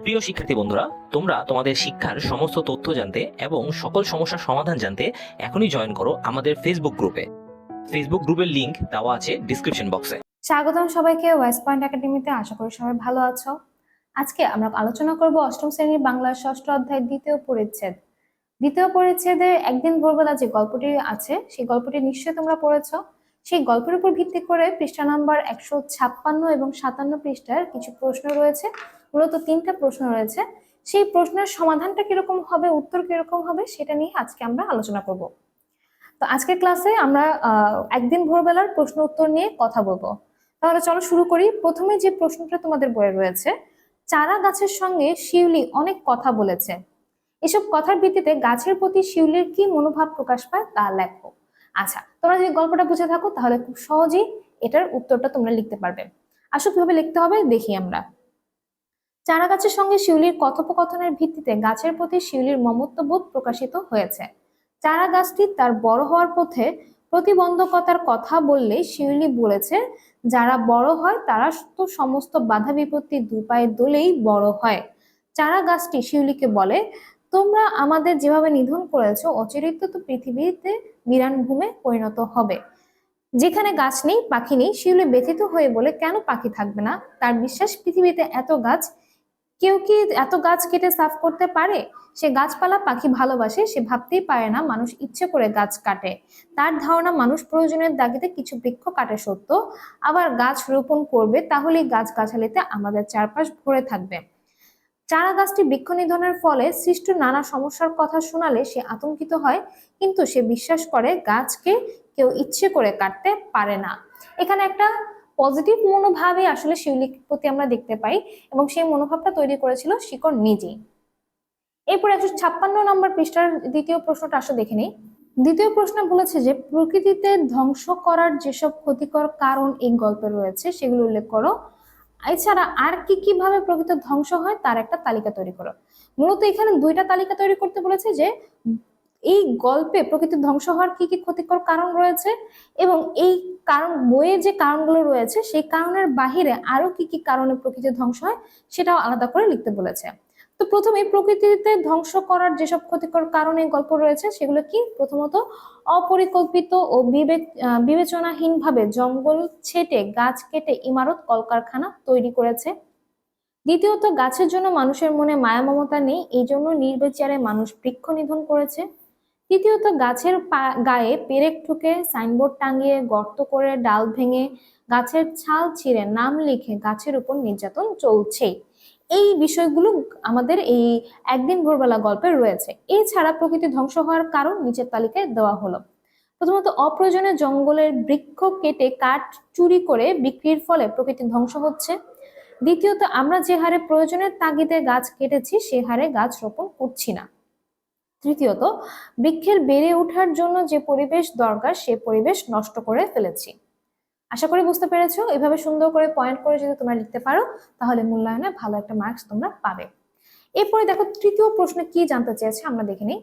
প্রিয় শিক্ষার্থী বন্ধুরা, তোমরা তোমাদের শিক্ষার সমস্ত তথ্য জানতে এবং সকল সমস্যার সমাধান জানতে এখনই জয়েন করো আমাদের ফেসবুক গ্রুপে ফেসবুক গ্রুপের লিংক দেওয়া আছে ডিসক্রিপশন বক্সে স্বাগতম সবাইকে ওয়েস্ট পয়েন্ট একাডেমিতে আশা করি সবাই ভালো আছো। আজকে আমরা আলোচনা করব অষ্টম শ্রেণির বাংলা ষষ্ঠ অধ্যায় দ্বিতীয় পরিচ্ছেদ। দ্বিতীয় পরিচ্ছেদে একদিন ভোরবেলা যে গল্পটি আছে, সেই গল্পটি নিশ্চয়ই তোমরা পড়েছ। সেই গল্পের উপর ভিত্তি করে পৃষ্ঠা নাম্বার একশো ছাপ্পান্ন এবং সাতান্ন পৃষ্ঠার কিছু প্রশ্ন রয়েছে। মূলত তিনটা প্রশ্ন রয়েছে। সেই প্রশ্নের সমাধানটা কীরকম হবে, উত্তর কীরকম হবে, সেটা নিয়ে আজকে আমরা আলোচনা করব। তো আজকের ক্লাসে আমরা একদিন ভোরবেলার প্রশ্ন উত্তর নিয়ে কথা বলব। তাহলে চলো শুরু করি। প্রথমে যে প্রশ্নটা তোমাদের বইয়ে রয়েছে, চারা গাছের সঙ্গে শিউলি অনেক কথা বলেছে। এসব কথার ভিত্তিতে গাছের প্রতি শিউলির কি মনোভাব প্রকাশ পায় তা লেখো। আচ্ছা তোমরা যদি গল্পটা বুঝে থাকো, তাহলে খুব সহজেই এটার উত্তরটা তোমরা লিখতে পারবে। আসো কীভাবে লিখতে হবে, দেখি আমরা। চারা গাছের সঙ্গে শিউলির কথোপকথনের ভিত্তিতে গাছের প্রতি শিউলির মমত্ববোধ প্রকাশিত হয়েছে। চারা গাছটি তার বড় হওয়ার পথে প্রতিবন্ধকতার কথা বললে শিউলি বলেছে, যারা বড় হয় তারা তো সমস্ত বাধা বিপত্তি দুপায়ে দোলেই বড় হয়। চারা গাছটি শিউলিকে বলে, তোমরা আমাদের যেভাবে নিধন করেছ অচিরিত তো পৃথিবীতে বিরান ভূমে পরিণত হবে। যেখানে গাছ নেই, পাখি নেই, শিউলি ব্যথিত হয়ে বলে কেন পাখি থাকবে না? তার বিশ্বাস, পৃথিবীতে এত গাছ কেউ কি এত গাছ কেটে সাফ করতে পারে? সে গাছপালা পাখি ভালোবাসে, সে ভাবতেই পারে না মানুষ ইচ্ছে করে গাছ কাটে। তার ধারণা, মানুষ প্রয়োজনের দাগিতে কিছু বৃক্ষ কাটে সত্য। আবার গাছ রোপণ করবে, তাহলেই গাছ গাছালিতে আমাদের চারপাশ ভরে থাকবে। চারা গাছটি বৃক্ষ নিধনের ফলে সৃষ্ট নানা সমস্যার কথা শোনালে সে আতঙ্কিত হয়, কিন্তু সে বিশ্বাস করে গাছকে কেউ ইচ্ছে করে কাটতে পারে না। এখানে একটা পজিটিভ মনোভাবে আসলে শিউলির প্রতি আমরা দেখতে পাই এবং সেই মনোভাবটা তৈরি করেছিল শিকড় নিজেই। এরপর একশো ছাপ্পান্ন নম্বর পৃষ্ঠার দ্বিতীয় প্রশ্নটা আসলে দেখে নিই। দ্বিতীয় প্রশ্ন বলেছে যে, প্রকৃতিতে ধ্বংস করার যেসব ক্ষতিকর কারণ এই গল্পে রয়েছে, সেগুলো উল্লেখ করো। এছাড়া আর কি কীভাবে প্রকৃত ধ্বংস হয়, তার একটা তালিকা তৈরি করো। মূলত এখানে দুইটা তালিকা তৈরি করতে বলেছে যে এই গল্পে প্রকৃতির ধ্বংস হওয়ার কি কি ক্ষতিকর কারণ রয়েছে? এবং এই কারণ বইয়ে যে কারণগুলো রয়েছে, সেই কারণের বাহিরে আরও কি কি কারণে প্রকৃতির ধ্বংস হয়, সেটাও আলাদা করে লিখতে বলেছে। তো প্রথমে প্রকৃতিতে ধ্বংস করার যেসব ক্ষতিকর কারণে গল্প রয়েছে, সেগুলো কি? প্রথমত, অপরিকল্পিত ও বিবেক বিবেচনাহীনভাবে জঙ্গল ছেটে গাছ কেটে ইমারত, কলকারখানা তৈরি করেছে। দ্বিতীয়ত, গাছের জন্য মানুষের মনে মায়া মমতা নেই এই জন্য নির্বিচারে মানুষ বৃক্ষ নিধন করেছে। তৃতীয়ত, গাছের গায়ে পেরেক ঠুকে সাইনবোর্ড টাঙিয়ে গর্ত করে ডাল ভেঙে গাছের ছাল ছিঁড়ে নাম লিখে গাছের উপর নির্যাতন চলছেই। এই বিষয়গুলো আমাদের এই একদিন ভোরবেলা গল্পে রয়েছে। এছাড়া প্রকৃতি ধ্বংস হওয়ার কারণ নিচের তালিকায় দেওয়া হলো। প্রথমত অপ্রয়োজনে জঙ্গলের বৃক্ষ কেটে কাঠ চুরি করে বিক্রির ফলে প্রকৃতি ধ্বংস হচ্ছে। দ্বিতীয়ত, আমরা যে হারে প্রয়োজনের তাগিদে গাছ কেটেছি, সে হারে গাছ রোপণ করছি না। তৃতীয়ত, বৃক্ষের বেড়ে ওঠার জন্য যে পরিবেশ দরকার, সে পরিবেশ নষ্ট করে ফেলেছি। আশা করি বুঝতে পেরেছ? এভাবে সুন্দর করে পয়েন্ট করে যদি তোমরা লিখতে পারো, তাহলে মূল্যায়নে ভালো একটা মার্কস তোমরা পাবে। এরপরে দেখো, তৃতীয় প্রশ্নে কি জানতে চেয়েছে আমরা দেখে নিই।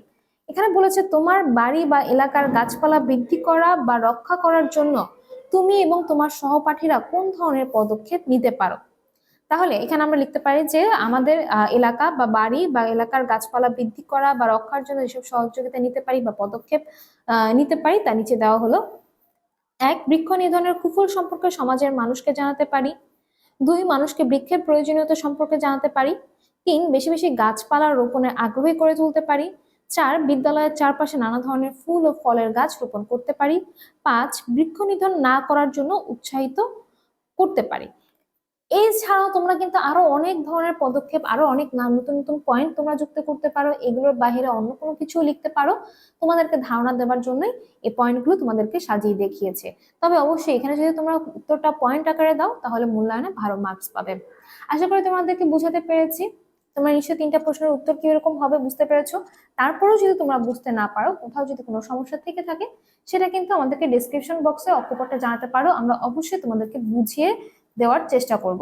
এখানে বলেছে, তোমার বাড়ি বা এলাকার গাছপালা বৃদ্ধি করা বা রক্ষা করার জন্য তুমি এবং তোমার সহপাঠীরা কোন ধরনের পদক্ষেপ নিতে পারো? তাহলে এখানে আমরা লিখতে পারি যে আমাদের এলাকা বা বাড়ি বা এলাকার গাছপালা বৃদ্ধি করা বা রক্ষার জন্য যেসব সহযোগিতা নিতে পারি বা পদক্ষেপ নিতে পারি, তা নিচে দেওয়া হলো। এক, বৃক্ষ নিধনের কুফল সম্পর্কে সমাজের মানুষকে জানাতে পারি। দুই, মানুষকে বৃক্ষের প্রয়োজনীয়তা সম্পর্কে জানাতে পারি। তিন, বেশি বেশি গাছপালা রোপণের আগ্রহী করে তুলতে পারি। চার, বিদ্যালয়ের চারপাশে নানা ধরনের ফুল ও ফলের গাছ রোপণ করতে পারি। পাঁচ, বৃক্ষ নিধন না করার জন্য উৎসাহিত করতে পারি। এছাড়াও তোমরা কিন্তু আরও অনেক ধরনের পদক্ষেপ, আরও অনেক নতুন নতুন পয়েন্ট তোমরা যুক্ত করতে পারো। এগুলোর বাইরে অন্য কোনো কিছু লিখতে পারো। তোমাদেরকে ধারণা দেওয়ার জন্যই এই পয়েন্টগুলো তোমাদেরকে সাজিয়ে দেখিয়েছে। তবে অবশ্যই এখানে যদি তোমরা উত্তরটা পয়েন্ট আকারে দাও, তাহলে মূল্যায়নে ভালো মার্কস পাবে। আশা করি তোমাদেরকে বুঝাতে পেরেছি। তোমরা নিশ্চয়ই তিনটা প্রশ্নের উত্তর কীরকম হবে বুঝতে পেরেছ। তারপরেও যদি তোমরা বুঝতে না পারো, কোথাও যদি কোনো সমস্যা থেকে থাকে, সেটা কিন্তু আমাদেরকে ডিসক্রিপশন বক্সে অক্টোবরটা জানাতে পারো। আমরা অবশ্যই তোমাদেরকে বুঝিয়ে দেওয়ার চেষ্টা করব।